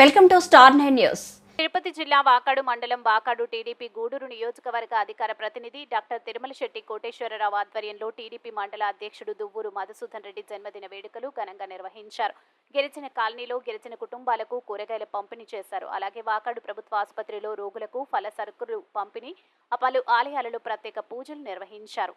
Welcome to star nine news. Tirupati జిల్లా వాకాడు మండలం Vakadu TDP Gudur నియోజకవర్గ అధికార ప్రతినిధి డాక్టర్ తిరుమల శెట్టి కోటేశ్వరరావు ఆధ్వర్యంలో టీడీపీ మండల అధ్యక్షుడు దువ్వూరు మధుసూదన్ రెడ్డి జన్మదిన వేడుకలు ఘనంగా నిర్వహించారు. గిరిజన కాలనీలో గిరిజన కుటుంబాలకు కూరగాయల పంపిణీ చేశారు. అలాగే వాకాడు ప్రభుత్వ ఆసుపత్రిలో రోగులకు ఫల సరుకులు పంపిణీ పలు ఆలయాలలో ప్రత్యేక పూజలు నిర్వహించారు.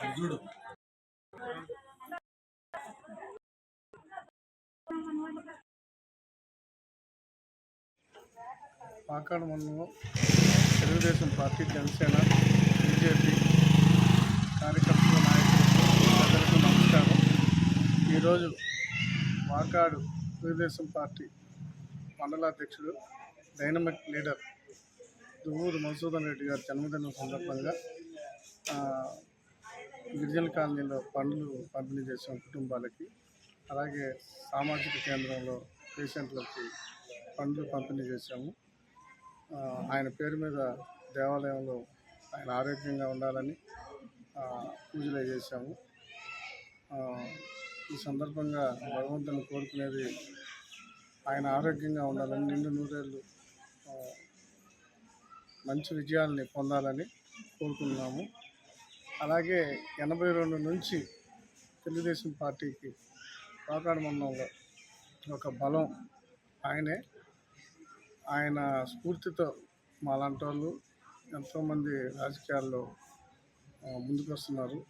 ఇంకెవరు పాకాడు తెలుగుదేశం పార్టీ జనసేన బీజేపీ కార్యకర్తల నాయకులు అందరికీ నమస్కారం. ఈరోజు వాకాడు తెలుగుదేశం పార్టీ మండలాధ్యక్షుడు డైనమిక్ లీడర్ దువ్వూరు మధుసూదన్ రెడ్డి గారి జన్మదినం సందర్భంగా గిరిజన కాలనీలో పండ్లు పంపిణీ చేసిన కుటుంబాలకి అలాగే సామాజిక కేంద్రంలో పేషెంట్లకి పండ్లు పంపిణీ చేశాము. ఆయన పేరు మీద దేవాలయంలో ఆయన ఆరోగ్యంగా ఉండాలని పూజలు చేశాము. ఈ సందర్భంగా భగవంతుని కోరుకునేది ఆయన ఆరోగ్యంగా ఉండాలని నిండు నూరేళ్ళు మంచి విజయాల్ని పొందాలని కోరుకుంటున్నాము. అలాగే ఎనభై రెండు నుంచి తెలుగుదేశం పార్టీకి పాకాడు మండలంలో ఒక బలం ఆయనే. ఆయన స్ఫూర్తితో మాలాంటి వాళ్ళు ఎంతోమంది రాజకీయాల్లో ముందుకు వస్తున్నారు